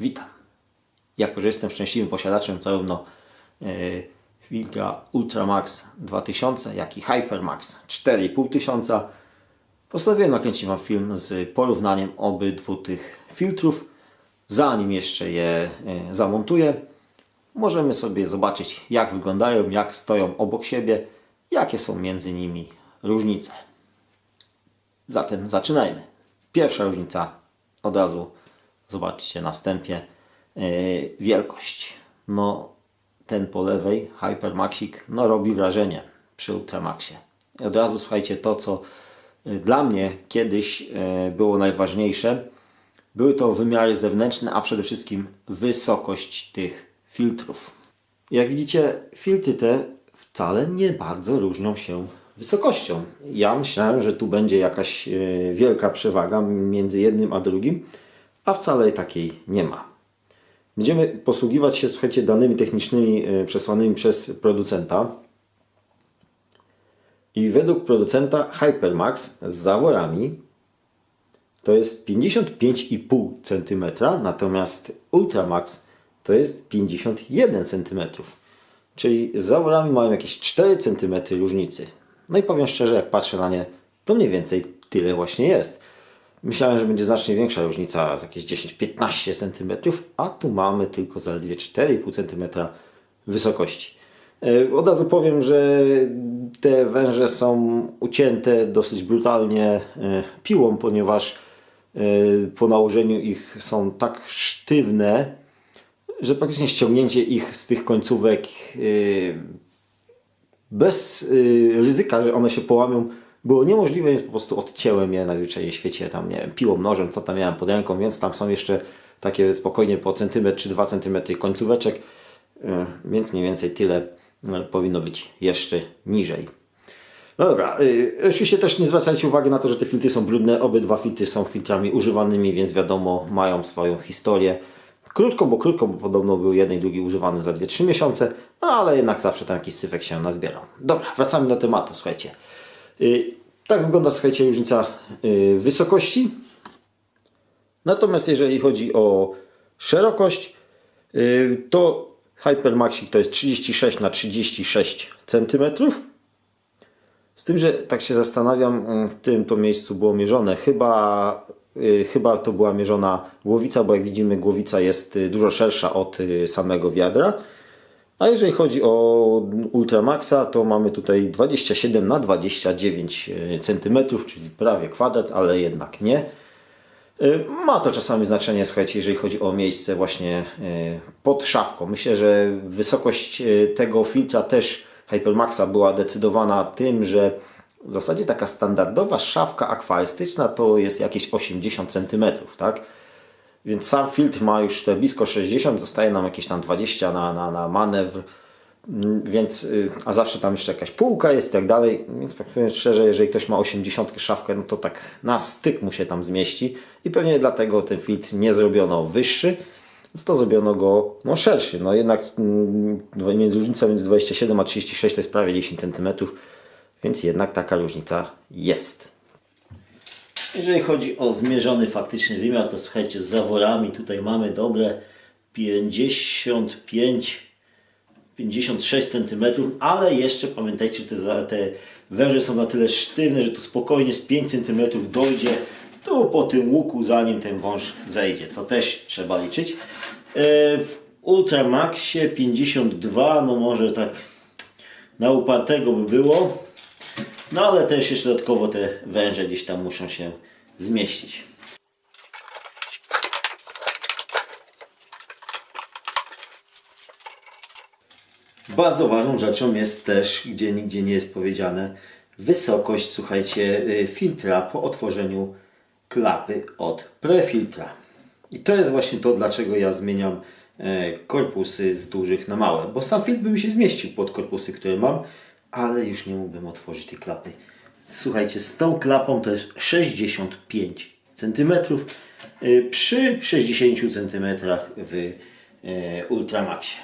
Witam. Jako, że jestem szczęśliwym posiadaczem zarówno e, filtra Ultramax 2000, jak i Hypermax 4500, postanowiłem nakręcić Wam film z porównaniem obydwu tych filtrów. Zanim jeszcze je e, zamontuję, możemy sobie zobaczyć, jak wyglądają, jak stoją obok siebie, jakie są między nimi różnice. Zatem zaczynajmy. Pierwsza różnica od razu zobaczcie na wstępie yy, wielkość. No ten po lewej Hypermaxik no robi wrażenie przy Ultramaxie. I od razu słuchajcie to co yy, dla mnie kiedyś yy, było najważniejsze. Były to wymiary zewnętrzne, a przede wszystkim wysokość tych filtrów. Jak widzicie, filtry te wcale nie bardzo różnią się wysokością. Ja myślałem, że tu będzie jakaś e, wielka przewaga między jednym a drugim, a wcale takiej nie ma. Będziemy posługiwać się, słuchajcie, danymi technicznymi e, przesłanymi przez producenta. I według producenta Hypermax z zaworami to jest 55,5 cm, natomiast Ultramax to jest 51 cm. Czyli z zaworami mają jakieś 4 cm różnicy. No i powiem szczerze, jak patrzę na nie, to mniej więcej tyle właśnie jest. Myślałem, że będzie znacznie większa różnica, z jakieś 10-15 cm, a tu mamy tylko zaledwie 4,5 cm wysokości. E, Od razu powiem, że te węże są ucięte dosyć brutalnie e, piłą, ponieważ e, po nałożeniu ich są tak sztywne, że praktycznie ściągnięcie ich z tych końcówek bez ryzyka, że one się połamią, było niemożliwe, więc po prostu odcięłem je najzwyczajniej w świecie, tam nie wiem, piłą, nożem, co tam miałem pod ręką, więc tam są jeszcze takie spokojnie po centymetr czy dwa centymetry końcóweczek, yy, więc mniej więcej tyle yy, powinno być jeszcze niżej. No dobra, yy, oczywiście też nie zwracajcie uwagi na to, że te filtry są brudne. Obydwa filtry są filtrami używanymi, więc wiadomo, mają swoją historię. Krótko, bo krótko, bo podobno był jeden i drugi używany za 2-3 miesiące, no ale jednak zawsze tam jakiś syfek się nazbierał. Dobra, wracamy do tematu, słuchajcie. Yy, tak wygląda, słuchajcie, różnica yy, wysokości. Natomiast jeżeli chodzi o szerokość, yy, to Hypermaxik to jest 36 na 36 cm. Z tym, że tak się zastanawiam, mm, w tym to miejscu było mierzone. Chyba, y, chyba to była mierzona głowica, bo jak widzimy, głowica jest y, dużo szersza od y, samego wiadra. A jeżeli chodzi o Ultramaxa, to mamy tutaj 27 na 29 cm, czyli prawie kwadrat, ale jednak nie. Y, Ma to czasami znaczenie, słuchajcie, jeżeli chodzi o miejsce właśnie y, pod szafką. Myślę, że wysokość tego filtra też Hypermaxa była decydowana tym, że w zasadzie taka standardowa szafka akwarystyczna to jest jakieś 80 cm, tak? Więc sam filtr ma już te blisko 60, zostaje nam jakieś tam 20 na, na, na manewr, Mm, więc, y, a zawsze tam jeszcze jakaś półka jest i tak dalej, więc powiem szczerze, jeżeli ktoś ma 80 szafkę, no to tak na styk mu się tam zmieści i pewnie dlatego ten filtr nie zrobiono wyższy, to zrobiono go no, szerszy. No jednak mm, między, różnica między 27 a 36 to jest prawie 10 cm, więc jednak taka różnica jest. Jeżeli chodzi o zmierzony faktyczny wymiar, to słuchajcie, z zaworami tutaj mamy dobre 55 56 cm, ale jeszcze pamiętajcie, że te, te węże są na tyle sztywne, że tu spokojnie z 5 cm dojdzie tu po tym łuku, zanim ten wąż zejdzie, co też trzeba liczyć. E, W Ultramaxie 52, no może tak na upartego by było, no ale też jeszcze dodatkowo te węże gdzieś tam muszą się zmieścić. Bardzo ważną rzeczą jest też, gdzie nigdzie nie jest powiedziane, wysokość, słuchajcie, y, filtra po otworzeniu klapy od prefiltra. I to jest właśnie to, dlaczego ja zmieniam e, korpusy z dużych na małe, bo sam filtr by mi się zmieścił pod korpusy, które mam, ale już nie mógłbym otworzyć tej klapy. Słuchajcie, z tą klapą to jest 65 cm przy 60 cm w e, Ultramaxie.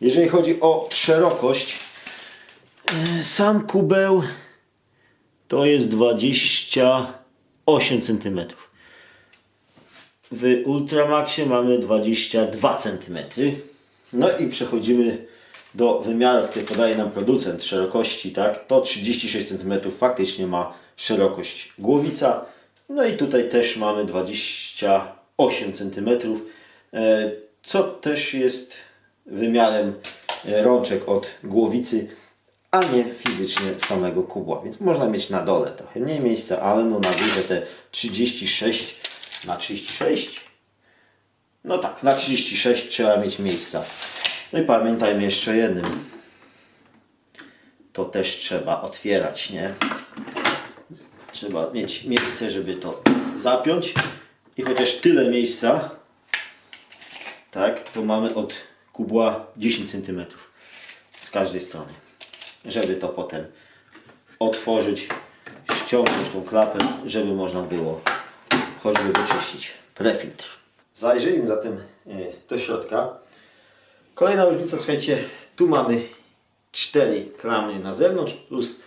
Jeżeli chodzi o szerokość, e, sam kubeł to jest 28 cm. w Ultramaxie mamy 22 cm. No i przechodzimy do wymiarów, które podaje nam producent szerokości, tak? To 36 cm faktycznie ma szerokość głowica. No i tutaj też mamy 28 cm, e, co też jest wymiarem e, rączek od głowicy, a nie fizycznie samego kubła. Więc można mieć na dole trochę mniej miejsca, ale no na górze te 36 na 36 no tak, na 36 trzeba mieć miejsca. No i pamiętajmy jeszcze jednym. To też trzeba otwierać, nie? Trzeba mieć miejsce, żeby to zapiąć. I chociaż tyle miejsca, tak, to mamy od kubła 10 cm z każdej strony. Żeby to potem otworzyć, ściągnąć tą klapę, żeby można było choćby wyczyścić prefiltr. Zajrzyjmy zatem e, do środka. Kolejna różnica, słuchajcie, tu mamy cztery klamy na zewnątrz plus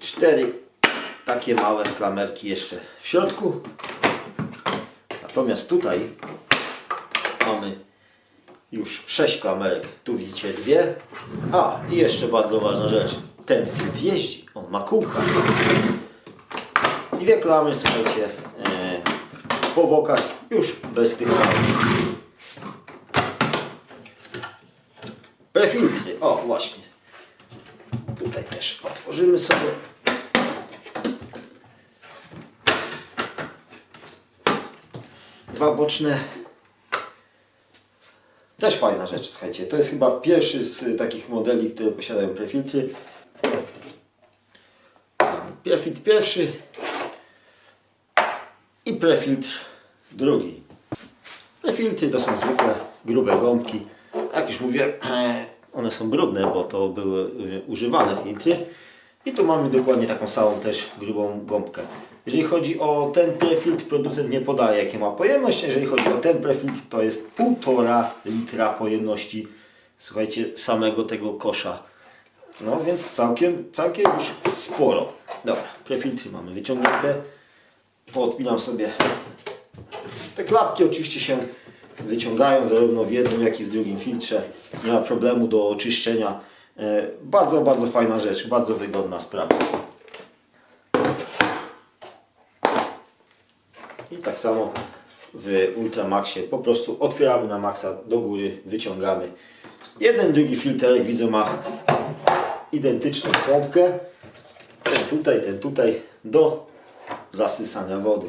cztery takie małe klamerki jeszcze w środku. Natomiast tutaj mamy już sześć klamerek. Tu widzicie dwie. A, i jeszcze bardzo ważna rzecz. Ten filtr jeździ. On ma kółka. Dwie klamy, słuchajcie, e, po bokach już bez tych. Prefiltry. O, właśnie. Tutaj też otworzymy sobie. Dwa boczne. Też fajna rzecz, słuchajcie. To jest chyba pierwszy z takich modeli, które posiadają prefiltry. Prefiltr pierwszy prefiltr drugi. Prefiltry to są zwykle grube gąbki. Jak już mówię, one są brudne, bo to były y, używane filtry. I tu mamy dokładnie taką samą też grubą gąbkę. Jeżeli chodzi o ten prefiltr, producent nie podaje jakie ma pojemność. Jeżeli chodzi o ten prefiltr, to jest 1,5 litra pojemności, słuchajcie, samego tego kosza. No więc całkiem, całkiem już sporo. Dobra, prefiltry mamy wyciągnięte. Poodpinam sobie te klapki oczywiście się wyciągają zarówno w jednym, jak i w drugim filtrze. Nie ma problemu do oczyszczenia. E, Bardzo, bardzo fajna rzecz, bardzo wygodna sprawa. I tak samo w Ultramaxie po prostu otwieramy na maksa do góry, wyciągamy. Jeden, drugi filtrek widzę ma identyczną pompkę. Ten tutaj, ten tutaj do zasysania wody.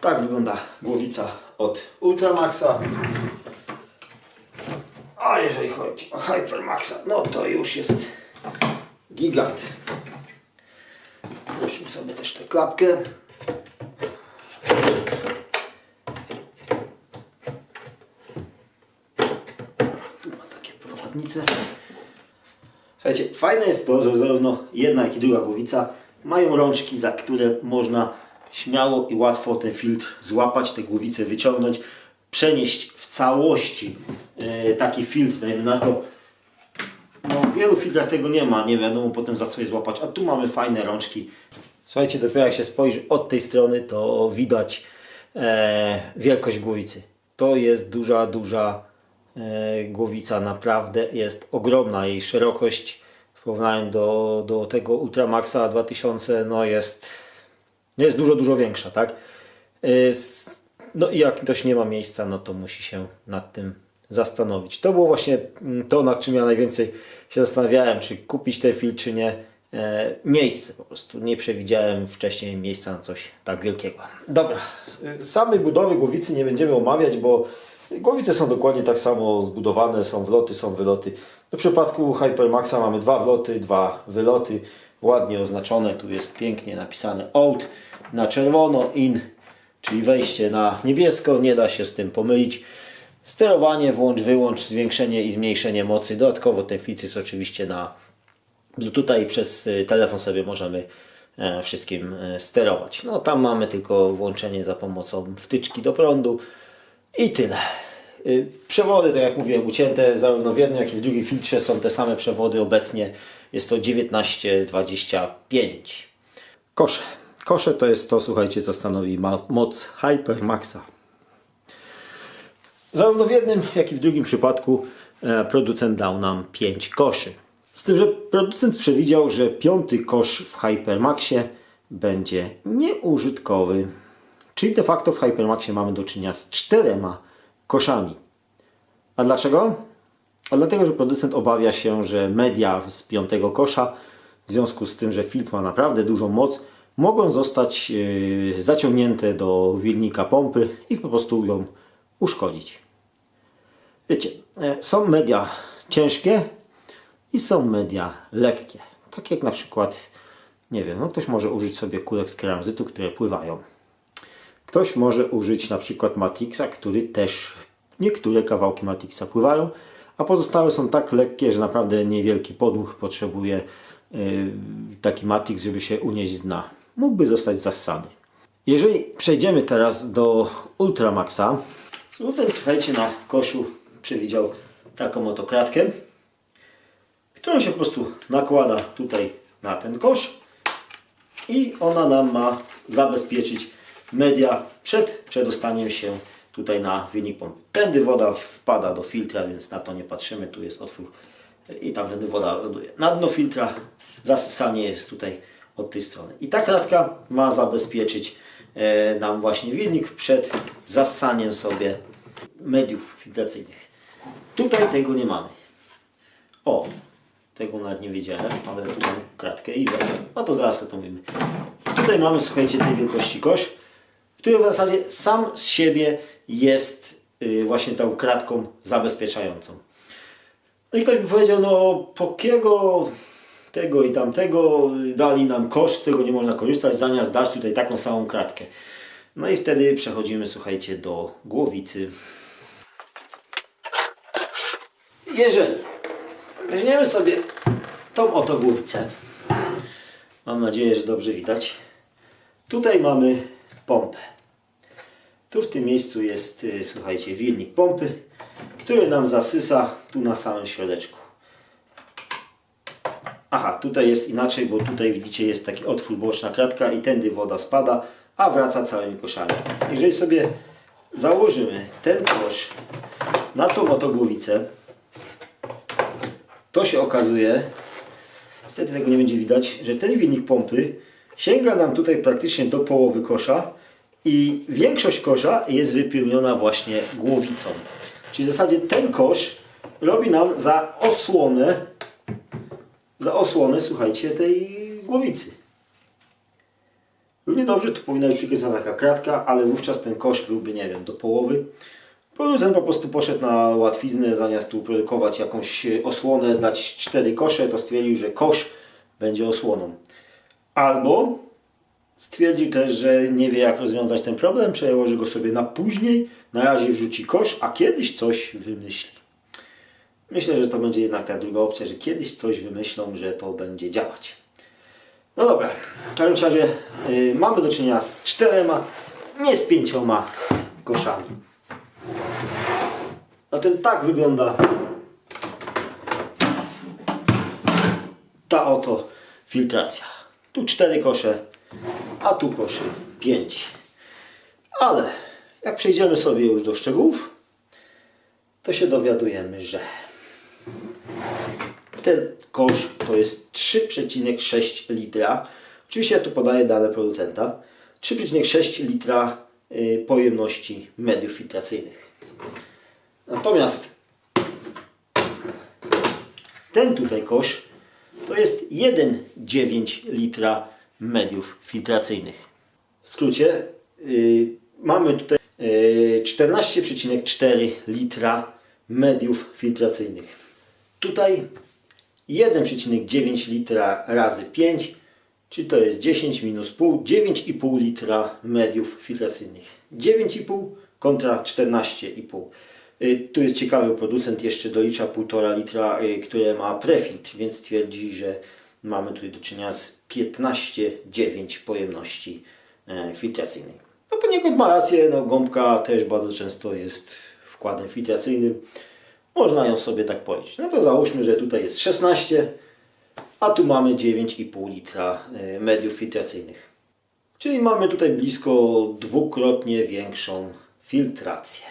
Tak wygląda głowica od Ultramaxa. A jeżeli chodzi o Hypermaxa, no to już jest gigant. Puśćmy sobie też tę klapkę. Słuchajcie, fajne jest to, że zarówno jedna, jak i druga głowica mają rączki, za które można śmiało i łatwo ten filtr złapać, te głowice wyciągnąć, przenieść w całości e, taki filtr, dajmy na to. No, w wielu filtrach tego nie ma, nie wiadomo potem za co je złapać, a tu mamy fajne rączki. Słuchajcie, dopiero jak się spojrzy od tej strony, to widać e, wielkość głowicy. To jest duża, duża głowica, naprawdę jest ogromna. Jej szerokość w porównaniu do, do tego Ultramaxa 2000 no jest, jest dużo, dużo większa, tak? E, No i jak ktoś nie ma miejsca, no to musi się nad tym zastanowić. To było właśnie mm, to, nad czym ja najwięcej się zastanawiałem, czy kupić ten filtr, czy nie. E, miejsce po prostu. Nie przewidziałem wcześniej miejsca na coś tak wielkiego. Dobra, e, samej budowy głowicy nie będziemy omawiać, bo głowice są dokładnie tak samo zbudowane, są wloty, są wyloty. W przypadku Hypermaxa mamy dwa wloty, dwa wyloty, ładnie oznaczone. Tu jest pięknie napisane out na czerwono, in, czyli wejście na niebiesko, nie da się z tym pomylić. Sterowanie, włącz, wyłącz, zwiększenie i zmniejszenie mocy. Dodatkowo ten filtr jest oczywiście na i przez y, telefon sobie możemy e, wszystkim e, sterować. No tam mamy tylko włączenie za pomocą wtyczki do prądu I tyle. Y, Przewody, tak jak mówiłem, ucięte zarówno w jednym, jak i w drugim filtrze są te same przewody obecnie. Jest to 1925. Kosze. Kosze to jest to, słuchajcie, co stanowi moc Hypermaxa. Zarówno w jednym, jak i w drugim przypadku e, producent dał nam 5 koszy. Z tym, że producent przewidział, że piąty kosz w Hypermaxie będzie nieużytkowy. Czyli de facto w Hypermaxie mamy do czynienia z czterema koszami. A dlaczego? A dlatego, że producent obawia się, że media z piątego kosza, w związku z tym, że filtr ma naprawdę dużą moc, mogą zostać yy, zaciągnięte do wilnika pompy i po prostu ją uszkodzić. Wiecie, e, są media ciężkie i są media lekkie. Tak jak na przykład, nie wiem, no ktoś może użyć sobie kulek z keramzytu, które pływają. Ktoś może użyć na przykład Matrixa, który też niektóre kawałki Matrixa pływają, a pozostałe są tak lekkie, że naprawdę niewielki podmuch potrzebuje yy, taki Matrix, żeby się unieść z dna. Mógłby zostać zassany. Jeżeli przejdziemy teraz do Ultramaxa, tutaj słuchajcie, na koszu przewidział taką oto kratkę, którą się po prostu nakłada tutaj na ten kosz i ona nam ma zabezpieczyć media przed przedostaniem się tutaj na wynik pompy. Tędy woda wpada do filtra, więc na to nie patrzymy. Tu jest otwór i tam wtedy woda ląduje. Na dno filtra zasysanie jest tutaj od tej strony. I ta kratka ma zabezpieczyć e, nam właśnie wilnik przed zassaniem sobie mediów filtracyjnych. Tutaj tego nie mamy. O, tego nawet nie wiedziałem, ale tu mam kratkę i. No to zaraz to mówimy. Tutaj mamy, słuchajcie, tej wielkości kosz, który w zasadzie sam z siebie jest y, właśnie tą kratką zabezpieczającą. No i ktoś by powiedział, no po kiego tego i tamtego dali nam kosz, z tego nie można korzystać, zamiast dać tutaj taką samą kratkę. No i wtedy przechodzimy, słuchajcie, do głowicy. Jeżeli weźmiemy sobie tą oto głowicę, mam nadzieję, że dobrze widać, tutaj mamy pompę. Tu w tym miejscu jest, y, słuchajcie, wilnik pompy, który nam zasysa tu na samym środeczku. Aha, tutaj jest inaczej, bo tutaj widzicie jest taki otwór, boczna kratka i tędy woda spada, a wraca całymi koszami. Jeżeli sobie założymy ten kosz na tą oto głowicę, to się okazuje, niestety tego nie będzie widać, że ten wilnik pompy sięga nam tutaj praktycznie do połowy kosza i większość kosza jest wypełniona właśnie głowicą. Czyli w zasadzie ten kosz robi nam za osłonę, za osłonę, słuchajcie, tej głowicy. Równie dobrze tu powinna być przykręcona taka kratka, ale wówczas ten kosz byłby, nie wiem, do połowy. Producent po prostu poszedł na łatwiznę, zamiast tu produkować jakąś osłonę, dać cztery kosze, to stwierdził, że kosz będzie osłoną. Albo stwierdził też, że nie wie jak rozwiązać ten problem, przełoży go sobie na później, na razie wrzuci kosz, a kiedyś coś wymyśli. Myślę, że to będzie jednak ta druga opcja, że kiedyś coś wymyślą, że to będzie działać. No dobra, w każdym razie yy, mamy do czynienia z czterema, nie z pięcioma koszami. Zatem tak wygląda ta oto filtracja. Tu cztery kosze, a tu koszy pięć. Ale jak przejdziemy sobie już do szczegółów, to się dowiadujemy, że ten kosz to jest 3,6 litra. Oczywiście ja tu podaję dane producenta. 3,6 litra y, pojemności mediów filtracyjnych. Natomiast ten tutaj kosz to jest 1,9 litra mediów filtracyjnych. W skrócie yy, mamy tutaj yy, 14,4 litra mediów filtracyjnych. Tutaj 1,9 litra razy 5, czyli to jest 10 minus pół, 9,5 litra mediów filtracyjnych. 9,5 kontra 14,5. Y, Tu jest ciekawy, producent jeszcze dolicza 1,5 litra, y, które ma prefiltr, więc twierdzi, że mamy tutaj do czynienia z 15,9 pojemności e, filtracyjnej. No poniekąd ma rację, no gąbka też bardzo często jest wkładem filtracyjnym. Można ją sobie tak policzyć. No to załóżmy, że tutaj jest 16, a tu mamy 9,5 litra y, mediów filtracyjnych. Czyli mamy tutaj blisko dwukrotnie większą filtrację.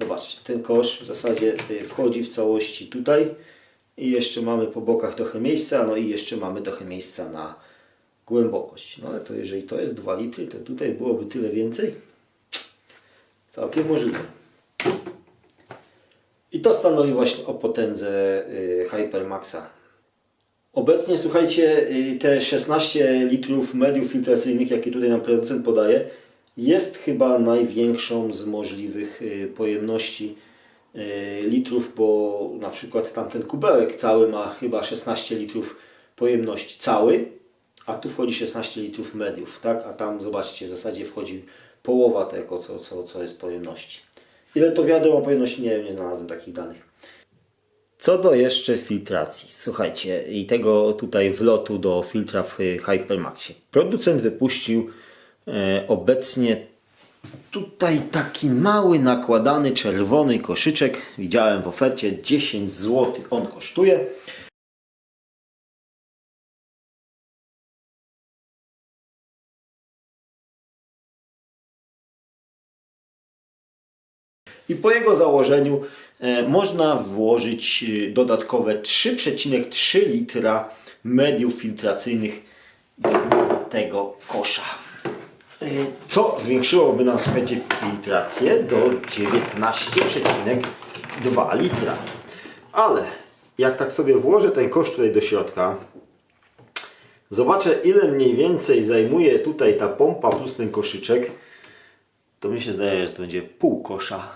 Zobaczcie, ten kosz w zasadzie y, wchodzi w całości tutaj i jeszcze mamy po bokach trochę miejsca, no i jeszcze mamy trochę miejsca na głębokość. No ale to jeżeli to jest 2 litry, to tutaj byłoby tyle więcej. Całkiem możliwe. I to stanowi właśnie o potędze y, Hypermaxa. Obecnie, słuchajcie, y, te 16 litrów mediów filtracyjnych, jakie tutaj nam producent podaje, jest chyba największą z możliwych y, pojemności litrów, bo na przykład tamten kubełek cały ma chyba 16 litrów pojemności. Cały, a tu wchodzi 16 litrów mediów, tak? A tam zobaczcie, w zasadzie wchodzi połowa tego, co, co, co jest pojemności. Ile to wiadomo pojemności? Nie nie znalazłem takich danych. Co do jeszcze filtracji, słuchajcie, i tego tutaj wlotu do filtra w y, Hypermaxie. Producent wypuścił e, obecnie tutaj taki mały, nakładany czerwony koszyczek. Widziałem w ofercie 10 zł on kosztuje. I po jego założeniu e, można włożyć e, dodatkowe 3,3 litra mediów filtracyjnych do tego kosza. E, Co zwiększyłoby nam słuchajcie, filtrację do 19,2 litra. Ale jak tak sobie włożę ten kosz tutaj do środka, zobaczę ile mniej więcej zajmuje tutaj ta pompa plus ten koszyczek, to mi się zdaje, że to będzie pół kosza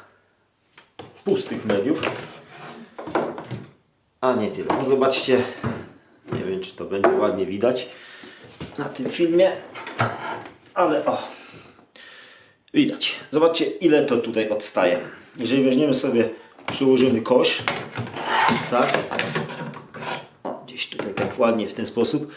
pustych mediów. A nie tyle. No zobaczcie, nie wiem czy to będzie ładnie widać na tym filmie, ale o, widać. Zobaczcie ile to tutaj odstaje. Jeżeli weźmiemy sobie, przyłożymy kosz, tak, o, gdzieś tutaj tak ładnie w ten sposób,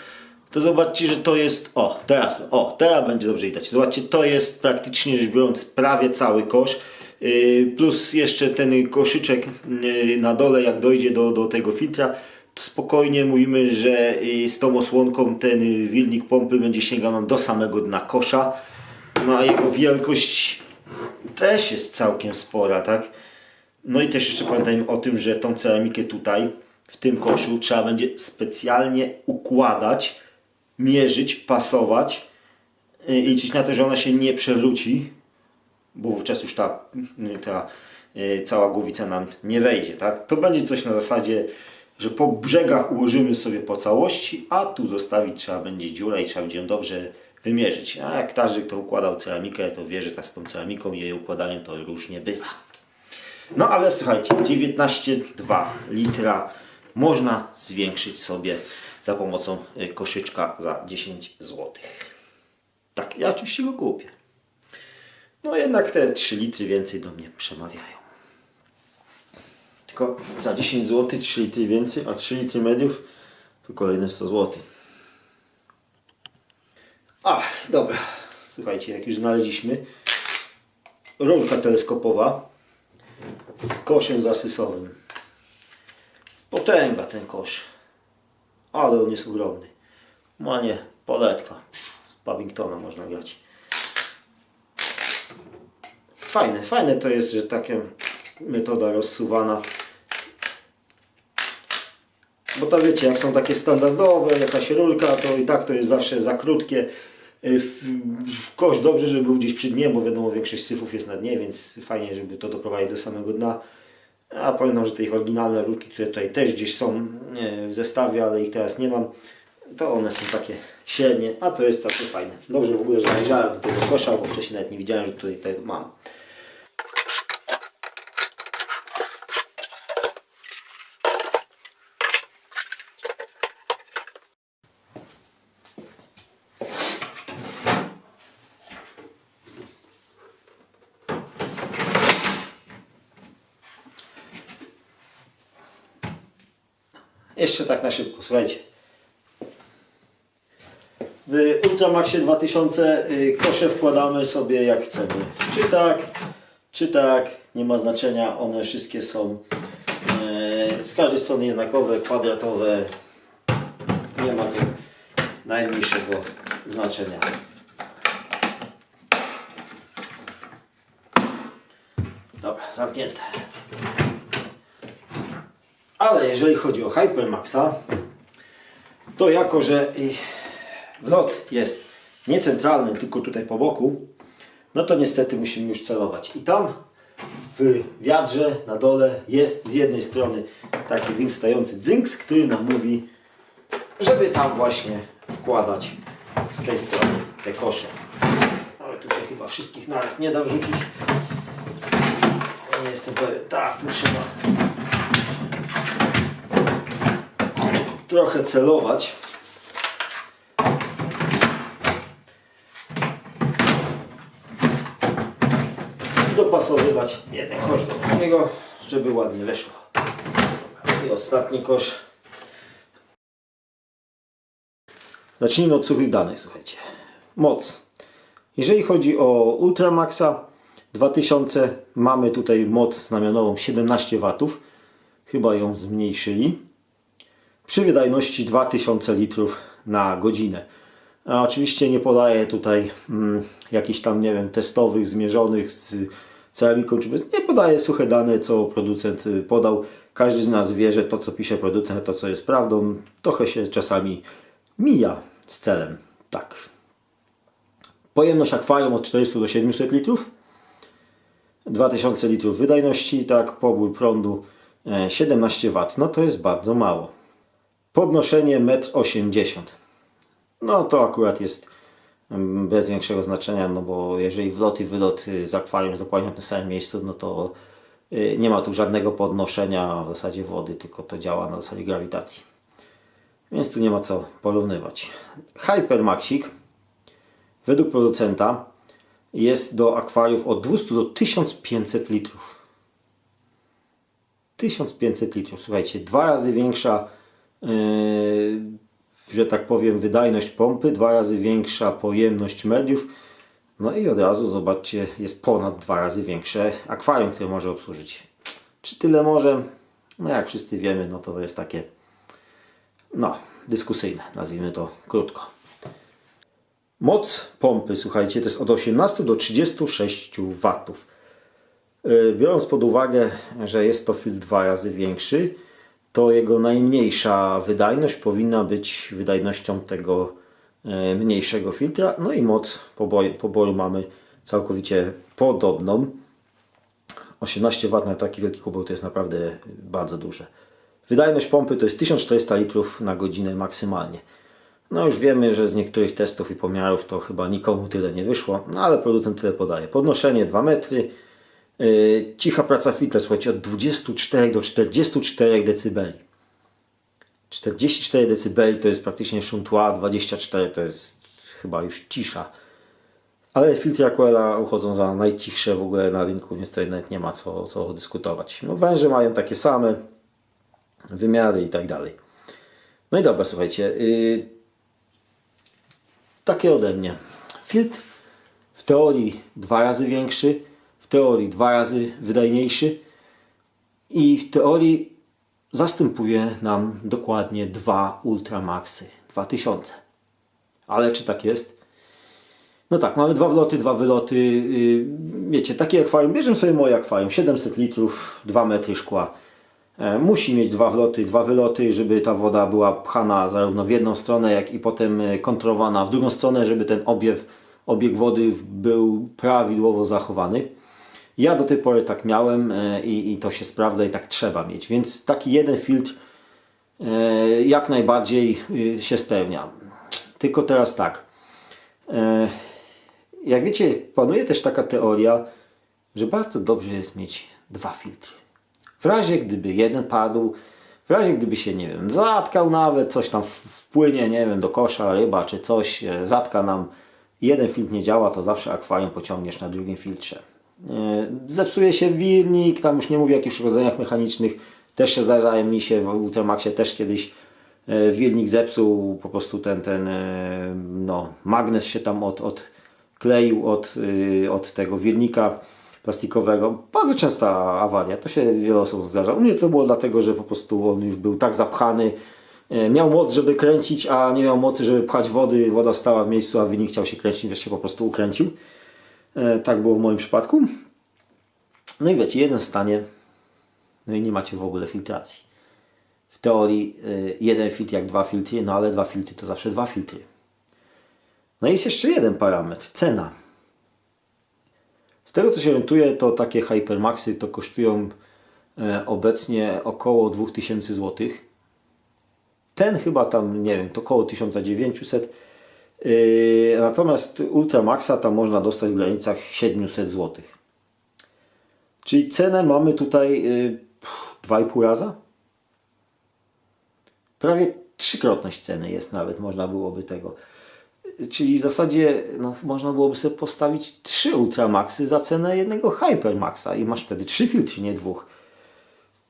to zobaczcie, że to jest, o, teraz, o, teraz będzie dobrze widać. Zobaczcie, to jest praktycznie rzecz biorąc prawie cały kosz. Yy, plus jeszcze ten koszyczek yy, na dole, jak dojdzie do, do tego filtra, spokojnie mówimy, że yy, z tą osłonką ten yy, wilnik pompy będzie sięgał nam do samego dna kosza. No a jego wielkość też jest całkiem spora, tak? No i też jeszcze pamiętajmy o tym, że tą ceramikę tutaj, w tym koszu, trzeba będzie specjalnie układać, mierzyć, pasować yy, i liczyć na to, że ona się nie przewróci bo wówczas już ta, ta cała głowica nam nie wejdzie. Tak? To będzie coś na zasadzie, że po brzegach ułożymy sobie po całości, a tu zostawić trzeba będzie dziurę i trzeba będzie ją dobrze wymierzyć. A jak każdy, kto układał ceramikę, to wie, że ta z tą ceramiką i jej układaniem to różnie bywa. No ale słuchajcie, 19,2 litra można zwiększyć sobie za pomocą e, koszyczka za 10 zł. Tak, ja oczywiście go kupię. No jednak te 3 litry więcej do mnie przemawiają. Za 10 zł 3 litry więcej, a 3 litry mediów to kolejne 100 zł. A, dobra. Słuchajcie, jak już znaleźliśmy rurka teleskopowa z koszem zasysowym. Potęga ten kosz. Ale on jest ogromny. Ma nie, poletka. Pavingtona można grać. Fajne, fajne to jest, że taka metoda rozsuwana. Bo to wiecie, jak są takie standardowe, jakaś rurka, to i tak to jest zawsze za krótkie. Y, Kosz dobrze, żeby był gdzieś przy dnie, bo wiadomo, większość syfów jest na dnie, więc fajnie, żeby to doprowadzić do samego dna. A pamiętam, że te ich oryginalne rurki, które tutaj też gdzieś są w zestawie, ale ich teraz nie mam, to one są takie średnie, a to jest całkiem fajne. Dobrze w ogóle, że zajrzałem do tego kosza, bo wcześniej nawet nie widziałem, że tutaj tego mam. Jeszcze tak na szybko, słuchajcie. W Ultramaxie 2000 y, kosze wkładamy sobie jak chcemy. Czy tak, czy tak, nie ma znaczenia. One wszystkie są e, z każdej strony jednakowe, kwadratowe. Nie ma tu najmniejszego znaczenia. Dobra, zamknięte. Ale jeżeli chodzi o Hypermaxa, to jako, że y, wlot jest niecentralny, tylko tutaj po boku, no to niestety musimy już celować. I tam w wiadrze na dole jest z jednej strony taki win stający dzynks, który nam mówi, żeby tam właśnie wkładać z tej strony te kosze. Ale tu się chyba wszystkich naraz nie da wrzucić. Nie jestem pewien. Tak, tu trzeba trochę celować. Dopasowywać jeden kosz do drugiego, żeby ładnie weszło. I ostatni kosz. Zacznijmy od suchych danych, słuchajcie. Moc. Jeżeli chodzi o Ultramaxa 2000, mamy tutaj moc znamionową 17 W. Chyba ją zmniejszyli przy wydajności 2000 litrów na godzinę. A oczywiście nie podaję tutaj mm, jakichś tam, nie wiem, testowych, zmierzonych z ceramiką czy. Nie podaję suche dane, co producent y, podał. Każdy z nas wie, że to, co pisze producent, to, co jest prawdą, trochę się czasami mija z celem. Tak. Pojemność akwarium od 400 do 700 litrów. 2000 litrów wydajności, tak, pobór prądu e, 17 W. No to jest bardzo mało. Podnoszenie 1,80 m. No to akurat jest mm, bez większego znaczenia, no bo jeżeli wlot i wylot y, z akwarium jest dokładnie na tym samym miejscu, no to y, nie ma tu żadnego podnoszenia w zasadzie wody, tylko to działa na zasadzie grawitacji. Więc tu nie ma co porównywać. Hypermaxik według producenta jest do akwariów od 200 do 1500 litrów. 1500 litrów, słuchajcie, dwa razy większa że tak powiem, wydajność pompy, dwa razy większa pojemność mediów. No i od razu zobaczcie, jest ponad dwa razy większe akwarium, które może obsłużyć. Czy tyle może? No jak wszyscy wiemy, no to to jest takie no, dyskusyjne, nazwijmy to krótko. Moc pompy, słuchajcie, to jest od 18 do 36 W. Yy, Biorąc pod uwagę, że jest to filtr dwa razy większy, to jego najmniejsza wydajność powinna być wydajnością tego e, mniejszego filtra. No i moc poboju, poboru mamy całkowicie podobną. 18 W na taki wielki kubeł to jest naprawdę bardzo duże. Wydajność pompy to jest 1400 litrów na godzinę maksymalnie. No już wiemy, że z niektórych testów i pomiarów to chyba nikomu tyle nie wyszło, no ale producent tyle podaje. Podnoszenie 2 metry, cicha praca filtra, słuchajcie, od 24 do 44 dB. 44 dB to jest praktycznie szum tła, 24 to jest chyba już cisza. Ale filtry Aquela uchodzą za najcichsze w ogóle na rynku, więc tutaj nawet nie ma co, co dyskutować. No węże mają takie same wymiary i tak dalej. No i dobra, słuchajcie. Yy, takie ode mnie. Filtr w teorii dwa razy większy, teorii dwa razy wydajniejszy i w teorii zastępuje nam dokładnie dwa Ultramaxy 2000. Ale czy tak jest? No tak, mamy dwa wloty, dwa wyloty. Yy, wiecie, takie akwarium, bierzemy sobie moje akwarium, 700 litrów, 2 metry szkła. E, Musi mieć dwa wloty, dwa wyloty, żeby ta woda była pchana zarówno w jedną stronę, jak i potem e, kontrolowana w drugą stronę, żeby ten obieg wody był prawidłowo zachowany. Ja do tej pory tak miałem e, i, i to się sprawdza i tak trzeba mieć. Więc taki jeden filtr e, jak najbardziej e, się spełnia. Tylko teraz tak. Jak wiecie, panuje też taka teoria, że bardzo dobrze jest mieć dwa filtry. W razie gdyby jeden padł, w razie gdyby się, nie wiem, zatkał nawet, coś tam wpłynie, nie wiem, do kosza, ryba czy coś, zatka nam, jeden filtr nie działa, to zawsze akwarium pociągniesz na drugim filtrze. E, zepsuje się wirnik, tam już nie mówię o jakichś urządzeniach mechanicznych, też się zdarzają mi się w Ultramaxie też kiedyś e, Wilnik zepsuł, po prostu ten, ten e, no, magnes się tam od, odkleił od, y, od tego wirnika plastikowego. Bardzo częsta awaria, to się wiele osób zdarza. U mnie to było dlatego, że po prostu on już był tak zapchany, e, miał moc, żeby kręcić, a nie miał mocy, żeby pchać wody. Woda stała w miejscu, a wirnik chciał się kręcić, więc się po prostu ukręcił. E, Tak było w moim przypadku. No i wiecie, jeden stanie, no i nie macie w ogóle filtracji. W teorii y, jeden filtr jak dwa filtry, no ale dwa filtry to zawsze dwa filtry. No i jest jeszcze jeden parametr, cena. Z tego co się orientuję, to takie Hypermaxy to kosztują e, obecnie około 2000 zł. Ten chyba tam, nie wiem, to około 1900. Yy, natomiast Ultramaxa tam można dostać w granicach 700 zł. Czyli cenę mamy tutaj yy, 2,5 raza? Prawie trzykrotność ceny jest nawet, można byłoby tego. Czyli w zasadzie no, można byłoby sobie postawić trzy Ultramaxy za cenę jednego Hypermaxa i masz wtedy trzy filtry, nie dwóch.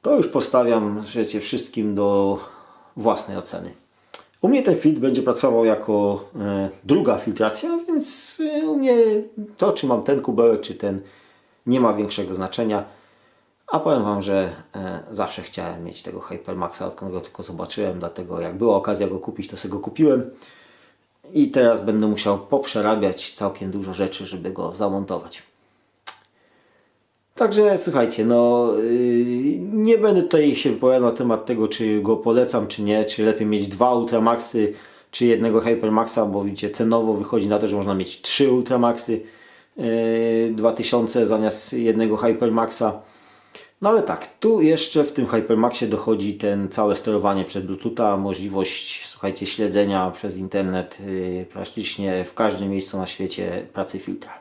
To już postawiam, wiecie, wszystkim do własnej oceny. U mnie ten filtr będzie pracował jako e, druga filtracja, więc e, u mnie to, czy mam ten kubełek, czy ten, nie ma większego znaczenia. A powiem Wam, że e, zawsze chciałem mieć tego Hypermaxa, odkąd go tylko zobaczyłem, dlatego jak była okazja go kupić, to sobie go kupiłem. I teraz będę musiał poprzerabiać całkiem dużo rzeczy, żeby go zamontować. Także słuchajcie, no yy, nie będę tutaj się wypowiadał na temat tego, czy go polecam, czy nie, czy lepiej mieć dwa Ultramaxy, czy jednego Hypermaxa, bo widzicie, cenowo wychodzi na to, że można mieć trzy Ultramaxy yy, 2000 zamiast jednego Hypermaxa. No ale tak, tu jeszcze w tym Hypermaxie dochodzi ten całe sterowanie przez Bluetootha, możliwość, słuchajcie, śledzenia przez internet yy, praktycznie w każdym miejscu na świecie pracy filtra.